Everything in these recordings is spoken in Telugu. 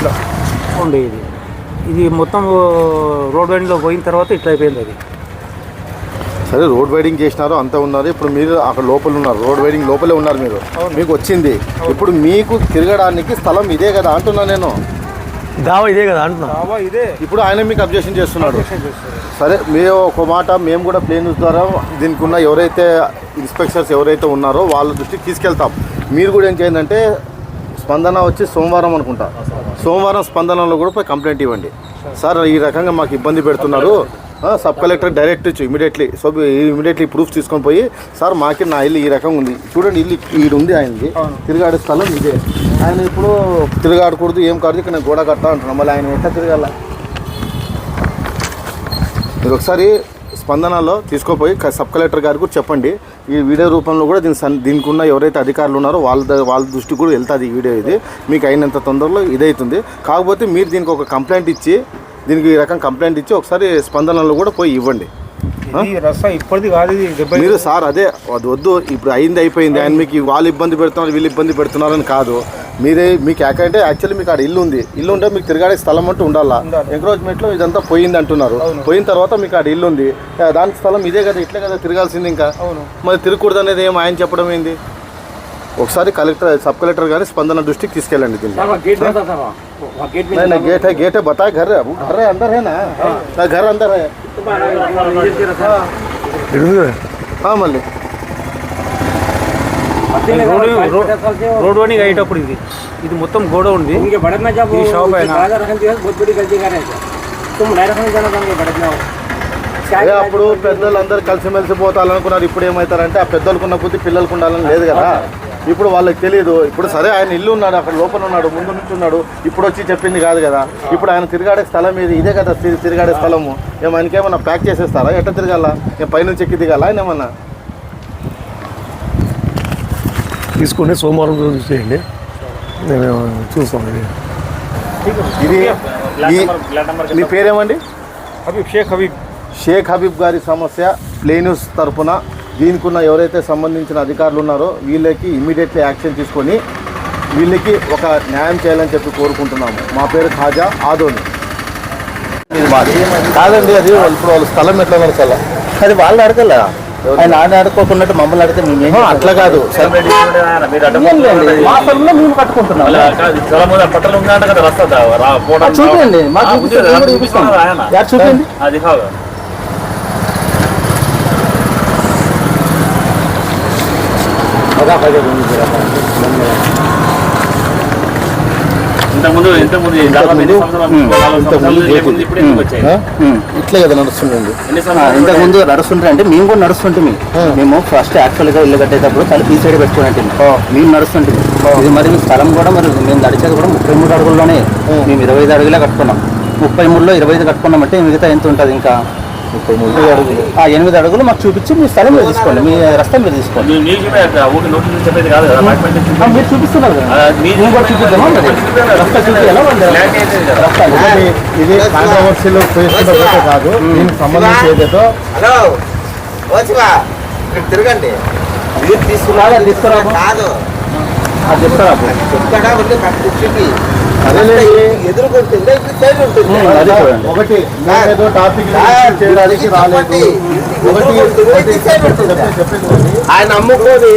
ఇట్లా ఉండే ఇది ఇది మొత్తం రోడ్ వైండ్లో పోయిన తర్వాత ఇట్లా అయిపోయింది అది. సరే రోడ్ వైడింగ్ చేసినారు అంతా ఉన్నారు ఇప్పుడు మీరు అక్కడ లోపల ఉన్నారు. రోడ్ వైడింగ్ లోపలే ఉన్నారు మీరు. మీకు వచ్చింది. ఇప్పుడు మీకు తిరగడానికి స్థలం ఇదే కదా అంటున్నా నేను. దావా ఇదే కదా అంటున్నా. ఇదే. ఇప్పుడు ఆయన మీకు అబ్జెక్షన్ చేస్తున్నాడు. సరే మీరు ఒక మాట మేము కూడా ప్లేన్ ద్వారా దీనికి ఉన్న ఎవరైతే ఇన్స్పెక్టర్స్ ఎవరైతే ఉన్నారో వాళ్ళ దృష్టికి తీసుకెళ్తాం. మీరు కూడా ఏం చేయండి స్పందన వచ్చి సోమవారం అనుకుంటా. సోమవారం స్పందనలో కూడా పోయి కంప్లైంట్ ఇవ్వండి. సార్ ఈ రకంగా మాకు ఇబ్బంది పెడుతున్నారు. సబ్ కలెక్టర్ డైరెక్ట్ ఇచ్చు ఇమీడియట్లీ సో ఇమీడియట్లీ ప్రూఫ్ తీసుకొని పోయి సార్ మాకి నా ఇల్లు ఈ రకంగా ఉంది. చూడండి ఇల్లు ఈడు ఉంది ఆయనది. తిరగాడే స్థలం ఇదే. ఆయన ఇప్పుడు తిరగాడకూడదు ఏం కాదు ఇక్కడ నేను గోడ కడతా అంటున్నాను మళ్ళీ ఆయన ఎట్లా తిరగాల? మీరు ఒకసారి స్పందనలో తీసుకోపోయి సబ్ కలెక్టర్ గారికి కూడా చెప్పండి. ఈ వీడియో రూపంలో కూడా దీని సన్ దీనికి ఉన్న ఎవరైతే అధికారులు ఉన్నారో వాళ్ళ ద- వాళ్ళ దృష్టికి కూడా వెళ్తుంది ఈ వీడియో ఇది. మీకు అయినంత తొందరలో ఇదవుతుంది కాకపోతే మీరు దీనికి ఒక కంప్లైంట్ ఇచ్చి దీనికి ఈ రకం కంప్లైంట్ ఇచ్చి ఒకసారి స్పందనలో కూడా పోయి ఇవ్వండి. మీరు సార్ అదే అది వద్దు ఇప్పుడు అయింది అయిపోయింది. ఆయన మీకు వాళ్ళు ఇబ్బంది పెడుతున్నారు వీళ్ళు ఇబ్బంది పెడుతున్నారని కాదు. మీరే మీకు ఎక్కడంటే యాక్చువల్లీ మీకు ఆడ ఇల్లు ఉంది ఇల్లు ఉంటే మీకు తిరగాడే స్థలం అంటూ ఉండాలా? ఎంక్రోచ్మెంట్లో ఇదంతా పోయింది అంటున్నారు. పోయిన తర్వాత మీకు అక్కడ ఇల్లు ఉంది దాని స్థలం ఇదే కదా ఇట్లే కదా తిరగాల్సింది ఇంకా? మరి తిరగకూడదు అనేది ఏమో ఆయన చెప్పడం ఏంది? ఒకసారి కలెక్టర్ సబ్ కలెక్టర్ గారి స్పందన దృష్టికి తీసుకెళ్ళండి దీన్ని. గేట్ గేట్ బతా ఘర్ ఘర్ అందరేనా? నా ఘర్ అందరే. మళ్ళీ. అయ్యేటప్పుడు ఇది. ఇది మొత్తం గోడ ఉంది. అదే అప్పుడు పెద్దలు అందరు కలిసిమెలిసి పోతాలనుకున్నారు ఇప్పుడు ఏమవుతారంటే ఆ పెద్దలకు ఉన్న కొద్ది పిల్లలకు ఉండాలని లేదు కదా. ఇప్పుడు వాళ్ళకి తెలియదు ఇప్పుడు సరే ఆయన ఇల్లు ఉన్నాడు అక్కడ లోపల ఉన్నాడు ముందు నుంచి ఉన్నాడు ఇప్పుడు వచ్చి చెప్పింది కాదు కదా. ఇప్పుడు ఆయన తిరగాడే స్థలం ఇది. ఇదే కదా తిరగాడే స్థలము. ఏం ఆయనకేమన్నా ప్యాక్ చేసేస్తారా? ఎట్ట తిరగాల? ఏం పైనుంచి ఎక్కి దిగాల ఆయన ఏమన్నా తీసుకుని సోమవారం రోజు చూసేయండి నేను చూస్తాను. ఇది మీ పేరేమండి? హబీబ్ షేక్ హబీబ్. షేక్ హబీబ్ గారి సమస్య ప్లేన్యూస్ తరపున దీనికి ఉన్న ఎవరైతే సంబంధించిన అధికారులు ఉన్నారో వీళ్ళకి ఇమీడియట్లీ యాక్షన్ తీసుకొని వీళ్ళకి ఒక న్యాయం చేయాలని చెప్పి కోరుకుంటున్నాము. మా పేరు ఖాజా ఆదోని. కాదండి అది వాళ్ళు- ఇప్పుడు వాళ్ళ స్థలం ఎట్లా నడచాలా అది వాళ్ళు అడగల. ఆయన ఆయన అడుకోకున్నట్టు మమ్మల్ని అడిగితే మేము అట్లా కాదు. మా స్థలంలో మేము కట్టుకుంటున్నాం అది చూపించండి మాకు చూపిస్తాం మేము కూడా చూపిస్తాం యాడ్ చూపించండి ఇంతకుముందు ఇంతకుముందు ఈ దాదాపు ఎన్ని సంవత్సరాలు? నాలుగు సంవత్సరాలు లేకుండా ఇప్పుడు ఎందుకు వచ్చాయి? ఇట్లే కదా ఇంతకు ముందు నడుస్తుంటే అంటే మేము కూడా నడుస్తుంటే మేము ఫస్ట్ యాక్చువల్గా ఇల్లు కట్టేటప్పుడు తలుపు ఈ సైడ్ పెట్టుకున్నట్టు మేము నడుస్తుంటే ఇది మరి స్థలం కూడా మరి మేము నడిచేది కూడా ముప్పై మూడు అడుగుల్లోనే. మేము ఇరవై ఐదు అడుగులే కట్టుకున్నాం. ముప్పై మూడులో ఇరవై ఐదు కట్టుకున్నామంటే మిగతా ఎంత ఉంటుంది ఇంకా? ముప్పై మూడు అడుగులు. ఆ ఎనిమిది అడుగులు మాకు చూపించి మీ స్థలం మీరు తీసుకోండి మీ రస్తా మీరు తీసుకోండి. మీరు చూపిస్తున్నారు ఇది ఇది కాంట్రవర్సీలో చేసుకుంటే పోతే కాదు. దీనికి సంబంధించి ఏదైతే హలో. వచ్చివా ఇక్కడ తిరగండి. తీసుకురా కాదు. అది చెప్తారా ఉండి కట్టు కూర్చుంది అదేలేండి. ఎదురు కొడుతుంది ఇక్కడ సైడ్ ఉంటుంది అది చూడండి. ఒకటి టాపిక్ చేయడానికి రాలేదు. ఒకటి సైడ్ ఉంటుంది. ఆయన అమ్ముకొని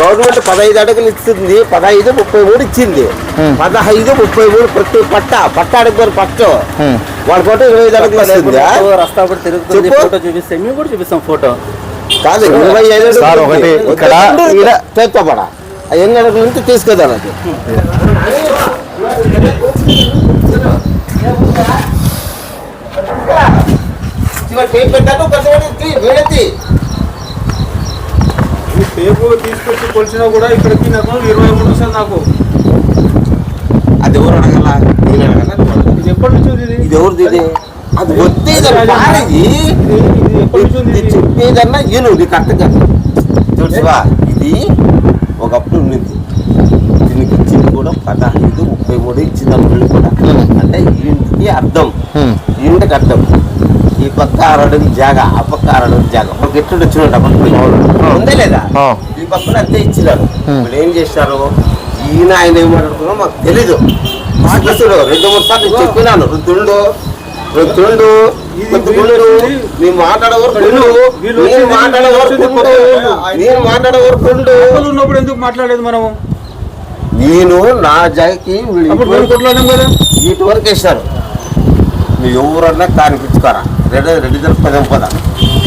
గవర్నమెంట్ పదహైదు అడుగులు ఇస్తుంది పదహైదు ముప్పై మూడు ఇచ్చింది పదహైదు ముప్పై మూడు ప్రతి పట్ట పట్ట అడుగుతారు పట్టు వాళ్ళ కోట ఇరవై ఐదు అడుగులు వస్తుంది రస్తా కూడా తిరుగుతుంది చెప్పు. ఫోటో చూపిస్తే మేము కూడా చూపిస్తాం ఫోటో కాదు ఇరవై ఐదు ఒకటి. ఇక్కడ- ఎన్ని అడుగుల నుంచి తీసుకెళ్తాను అది. టేపు తీసుకొచ్చి కూడా ఇక్కడికి నాకు ఇరవై మూడు నిమిషాలు నాకు. అది ఎవరు అడగల. ఇది ఎప్పటి నుంచి ఇది? ఎవరిది ఇది? అది వచ్చేది పారేది ఇది ఎప్పటి నుంచి ఉంది ఇది ఇది? చెప్పేదన్నా ఈను నీకు అర్థం కాదు చూసివా ఇది ఒకప్పుడు ఉండింది దీనికి ఇచ్చింది కూడా ఇచ్చింది అనుకోండి కూడా అంటే ఇంటికి అర్థం. ఇంటికి అర్థం. ఈ పక్క అరడుగు జాగా ఆ పక్క అరడుగు జాగా. ఒక ఎట్లు వచ్చినట్టు అప్పుడు ఉందే లేదా? ఈ పక్కన అంతే ఇచ్చినారు. ఇప్పుడు ఏం చేశారు? ఈయన ఆయన ఏం మాట్లాడుతున్నా మాకు తెలీదు. మాట్లాడుతుడు రెండు మూడు సార్లు నేను చెప్పినాను. రుద్దుండు రుద్దుండు రుద్దుకుండు నీ మాట్లాడవరు కుండు నేను మాట్లాడవరు కుండు నేను మాట్లాడవరు కుండు అసలు ఉన్నప్పుడు ఎందుకు మాట్లాడేది మనము? నేను నా జాయికి ఇటు వరకు వేసినారు నువ్వు ఎవరన్నా కానిపించుకోరా? రెడ్డి రెడ్డి దగ్గర పదం పద?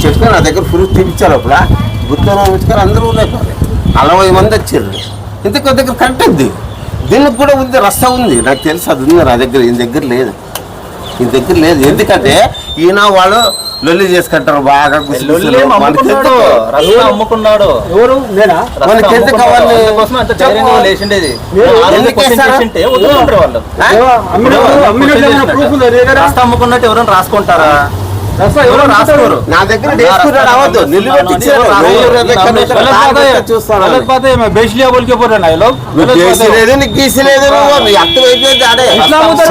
చెప్పి నా దగ్గర ఫుల్ తీపించారు అప్పుడు గుర్తులో ఉంచుకొని అందరూ ఉన్నాయి నలభై మంది వచ్చారు. ఇంతకు దగ్గర కరెక్ట్ ఉంది. దీనికి కూడా ఉంది రస్తా ఉంది. నాకు తెలుసు అది ఉంది నా దగ్గర ఈయన దగ్గర లేదు. ఈయన దగ్గర లేదు. ఎందుకంటే ఈయన వాళ్ళు లొల్లి చేసుకుంటారు బాగా? అమ్ముకున్నాడు? ఎవరు? నేనా? అమ్ముకున్నట్టు ఎవరైనా రాసుకుంటారా? నా దగ్గర రావద్దు. నిలబెట్టి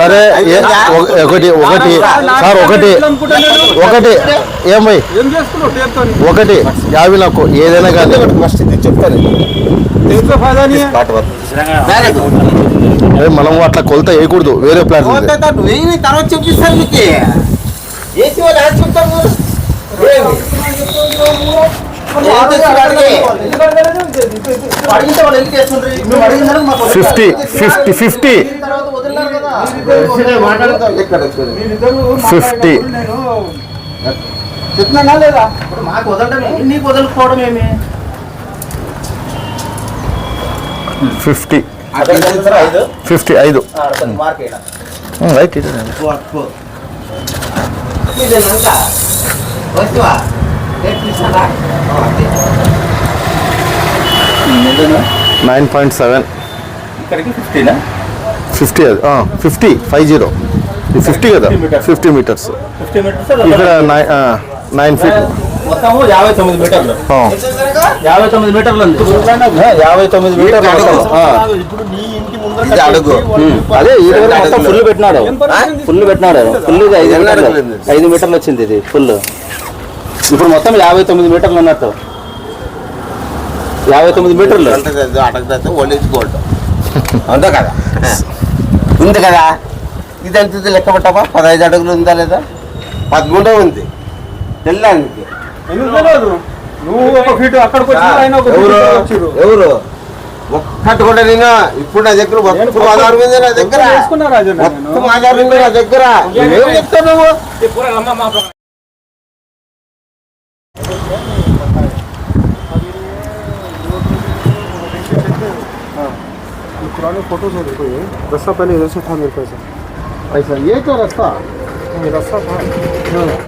సరే ఒకటి ఒకటి. సార్ ఒకటి. ఒకటి. ఏం ఒకటి. యాభై నాకు ఏదైనా కానీ. ఫస్ట్ ఇది చెప్తాను. మనం అట్లా కొలత వేయకూడదు. వేరే ప్లాన్ తర్వాత చూపిస్తాను మీకు ఏసీ వాళ్ళు ఎలా చెప్తాము ఫిఫ్టీ ఫిఫ్టీ ఐదు ఫిఫ్టీ. చెప్తున్నానా లేదా? మాకు ఐదు? Right nine point seven. Fifty అది. Fifty five zero. ఫిఫ్టీ కదా. 50 meters. Fifty meters. Fifty meters ఇక్కడ నైన్ నైన్ ఫీట్. మొత్తము యాభై తొమ్మిది మీటర్లు. యాభై తొమ్మిది మీటర్లు ఉంది. యాభై తొమ్మిది మీటర్లు అడుగు. అదే ఈ రోజు మొత్తం ఫుల్ పెట్టినాడు? ఫుల్ పెట్టినాడు. ఫుల్ ఐదు మీటర్లు? ఐదు మీటర్లు వచ్చింది ఇది ఫుల్ ఇప్పుడు మొత్తం యాభై తొమ్మిది మీటర్లు ఉన్నట్టు. యాభై తొమ్మిది మీటర్లు. అంతే కదా ఉంది కదా? ఇది ఎంత ఉంది లెక్క పెట్టవా? పదహైదు అడుగులు ఉందా లేదా? పదమూడో ఉంది. తెల్లానికి. నువ్వు ఒక ఫీట్ అక్కడికి వచ్చి ఆయన ఒక ఎవరు ఫీట్ వచ్చిర్రు ఎవరు ఒక్కటి కూడా నేను ఇప్పుడు నా దగ్గర మొత్తం ఆధారం ఉంది నా దగ్గర చేసుకున్నా రాజు నేను. మొత్తం ఆధారం ఉంది నా దగ్గర ఏం చెప్తావు నువ్వు पुराने फोटोज में देखो ये रास्ता पहले इधर से था मेरे पास ऐसा ये तो रास्ता ये रास्ता था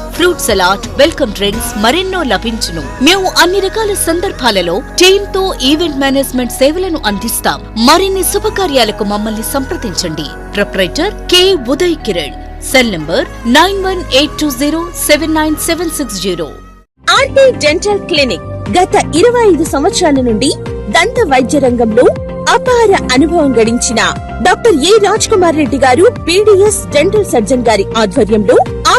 fruit salad welcome drinks మరెన్నో లభించును. మేము అన్ని రకాల సందర్భాలలో టీమ్తో ఈవెంట్ మేనేజ్మెంట్ సేవలను అందిస్తాం. మరిన్ని శుభకార్యాలకు మమ్మల్ని సంప్రదించండి. Proprietor K Uday Kiran. Cell number nine one eight two zero seven nine seven six zero. R T dental clinic గత ఇరవై ఐదు సంవత్సరాల నుండి దంత వైద్య రంగంలో అపార అనుభవం గడించిన డాక్టర్ ఏ రాజ్ కుమార్ రెడ్డి గారు పీడిఎస్ డెంటల్ సర్జన్ గారి ఆధ్వర్యంలో